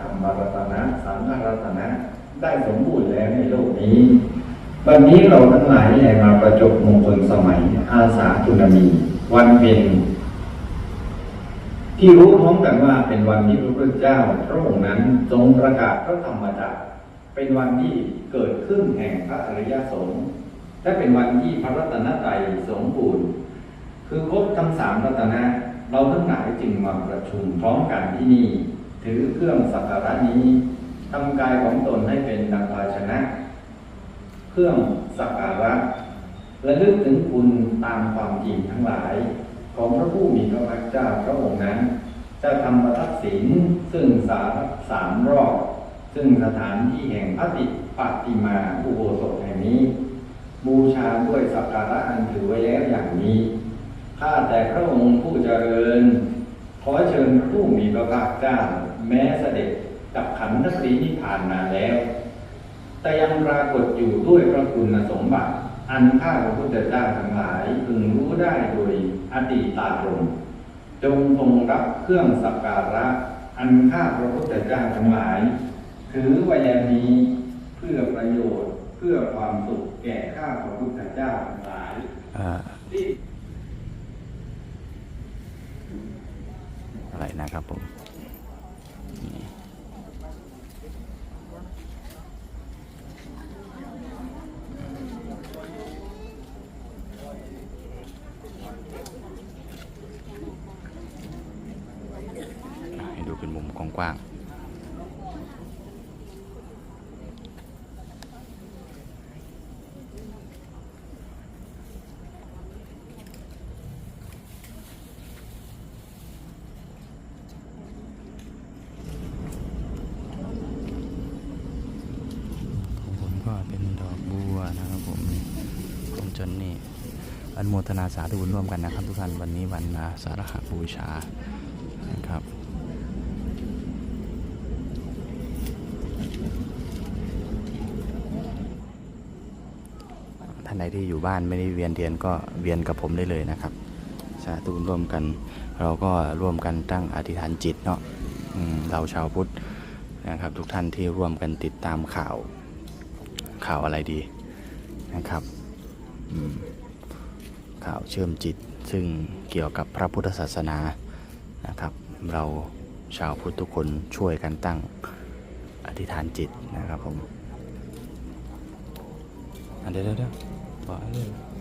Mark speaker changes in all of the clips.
Speaker 1: ธรรมรัตนะสังฆรัตนะได้สมบูรณ์แล้วในโลกนี้วันนี้เราทั้งหลายได้มาประจบมงคลสมัยอาสาจุนมีวันเพ็ญที่รู้พร้อมกันว่าเป็นวันที่พระพุทธเจ้าพระองค์นั้นทรงประกาศพระธรรมจักรเป็นวันที่เกิดขึ้นแห่งพระอริยสงฆ์และเป็นวันที่พระรัตนตรัยสมบูรณ์ คือครบทั้งสามรัตนะเราทั้งหลายจึงมาประชุมพร้อมกันที่นี่ ถือเครื่องสักการะนี้ทำกายของตนให้เป็นดังภาชนะ เครื่องสักการะและลึกถึงคุณตามความจริงทั้งหลาย ของพระผู้มีพระภาคเจ้าพระองค์นั้น จะทำประทักษิณซึ่งสามสามรอบ ซึ่งสถานที่แห่งพระติปฏิมาอุโบสถแห่งนี้ บูชาด้วยสักการะอันถือไว้แล้วอย่างนี้ข้าแต่พระองค์ผู้เจริญ ขอเชิญพระผู้มีพระภาคเจ้า แม้เสด็จกับขันธปรินิพพานมาแล้ว แต่ยังปรากฏอยู่ด้วยพระคุณสมบัติ อันข้าพระพุทธเจ้าทั้งหลายพึงรู้ได้โดยอดีตาตรงจงทรงรับเครื่องสักการะ อันข้าพระพุทธเจ้าทั้งหลาย ถือไว้อย่างนี้เพื่อประโยชน์เพื่อความสุขแก่ข้าพระพุทธเจ้าทั้งหลายที่
Speaker 2: อะไรนะครับผมนี่ให้ดูเป็นมุมกว้างๆ ของผมก็เป็นดอกบัวนะครับผมผมจนนี่อ นโมทนาสาธุบุญร่วมกันนะครับ ทุกท่านวันนี้วันอาสาฬหบูชานะครับท่านใดที่อยู่บ้านไม่ได้เวียนเทียนก็เวียนกับผมได้เลยนะครับ สาธุบุญร่วมกัน เราก็ร่วมกันตั้งอธิษฐานจิตเนาะเราชาวพุทธนะครับ ทุกท่านที่ร่วมกันติดตามข่าวข่าวอะไรดีนะครับ อืม ข่าวเชื่อมจิต ซึ่งเกี่ยวกับพระพุทธศาสนานะครับ เราชาวพุทธทุกคนช่วยกันตั้งอธิษฐานจิตนะครับผมอันเดียวเดียวเดี๋ยวบอกให้เลย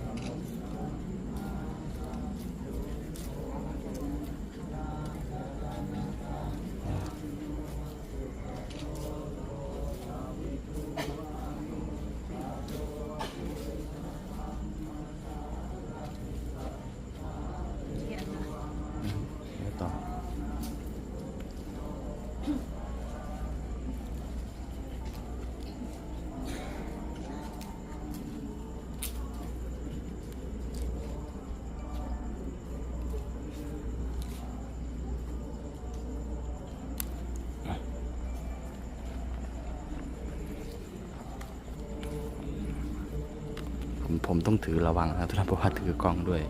Speaker 2: ผมต้องถือระวังนะทุกท่านเพราะว่าถือกล้องด้วย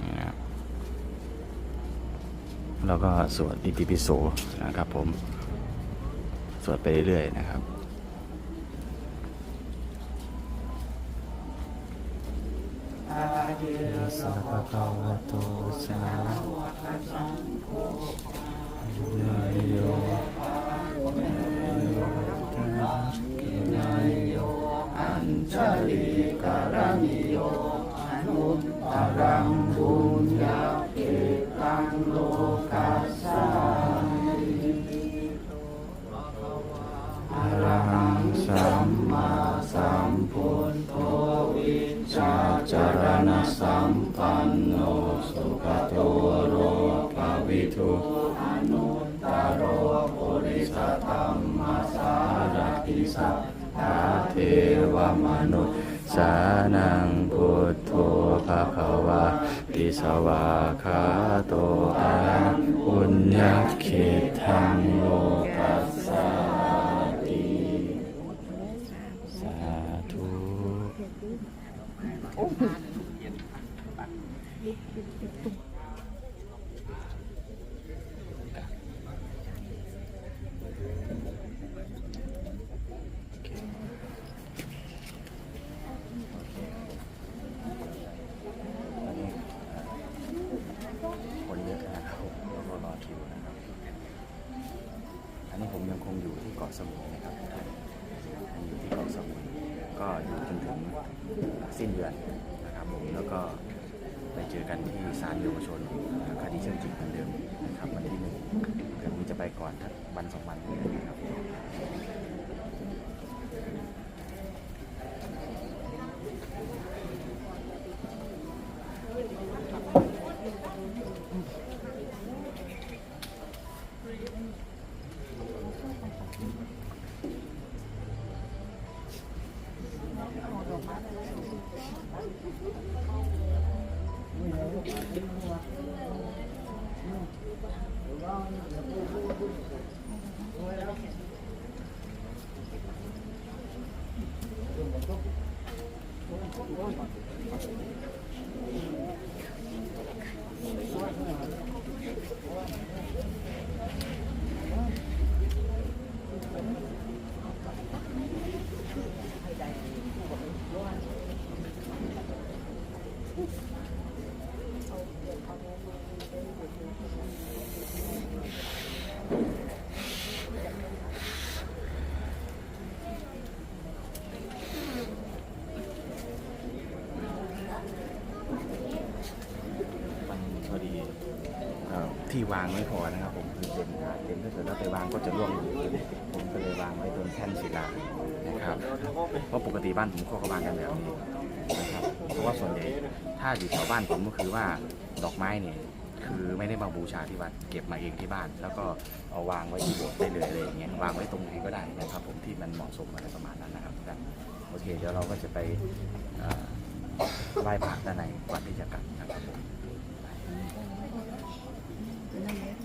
Speaker 2: นี่นะครับแล้วก็สวดอิติปิโสนะครับผม สวดไปเรื่อยๆนะครับ สัพพะคะวะโตสาวกสังโฆนายโย จารณสัมปันโนสุขโตโรภวิทุอนุตโรปุริสธรรมสารติสัพพะเทวมนุสานังพุทโธภะคะวะติสวาคาโตอะระโหปุญญเขตทางโลกัสสาติสาธุ คนเยอะนะครับผมแล้วก็รอคิวนะครับ อันนี้ผมยังคงอยู่ที่เกาะสมุยนะครับทุกท่านยังอยู่ที่เกาะสมุยก็อยู่จนถึงสิ้นเดือนนะครับผมแล้วก็ไปเจอกันที่ศาลเยาวชนคดีเชื่อมจิตเหมือนเดิมนะครับวันที่หนึ่งเดี๋ยวผมจะไปก่อนทักวันสองวัน นะครับ มันพอดีเอ่อที่ วางไม่พอนะครับผมคือเต็มถาเต็มถ้าเกิดเราไปวางก็จะร่วงอยู่ผมก็เลยวางไว้บนแท่นศิลานะครับเพราะปกติบ้านผมก็วางกันแบบนี้นะครับเพราะว่าส่วนใหญ่ถ้าอยู่แถวบ้านผมก็คือว่าดอกไม้เนี่ยคือไม่ได้มาบูชาที่วัดเก็บมาเองที่บ้าน แล้วก็เอาวางไว้ที่โบสถ์ได้เลยอะไรอย่างเงี้ยวางไว้ตรงไหนก็ได้นะครับ ผมที่มันเหมาะสมอะไรประมาณนั้นนะครับโอเคเดี๋ยวเราก็จะไปไหว้พระด้านในก่อนที่จะกลับนะครับผม
Speaker 3: อ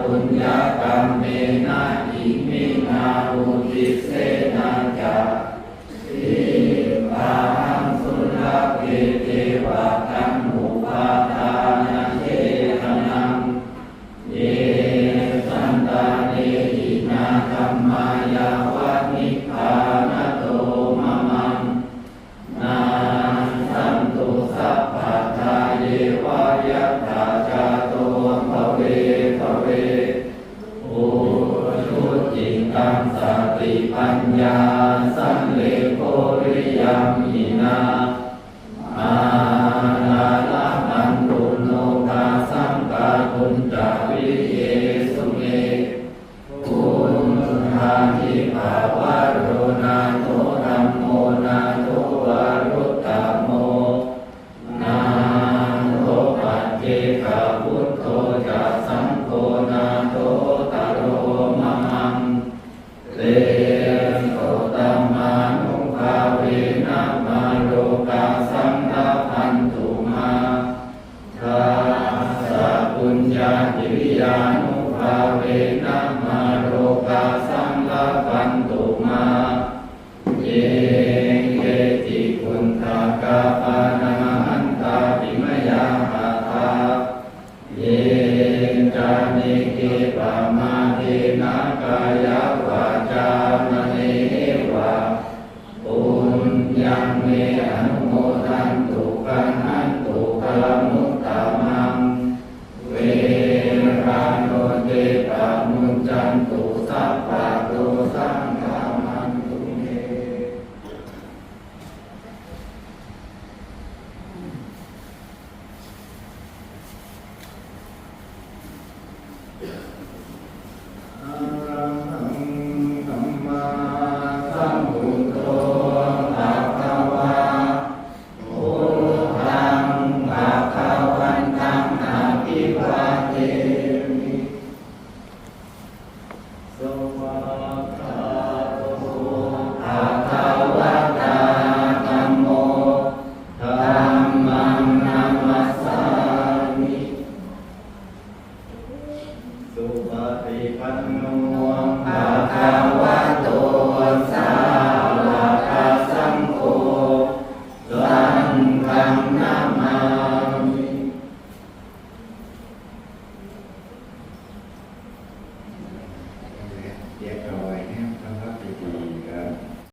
Speaker 3: ปุญญากรรมเมนะอิมินาอุติเสนา จันตุ
Speaker 1: สุปฏิปันโน
Speaker 3: ภะคะวะโตสา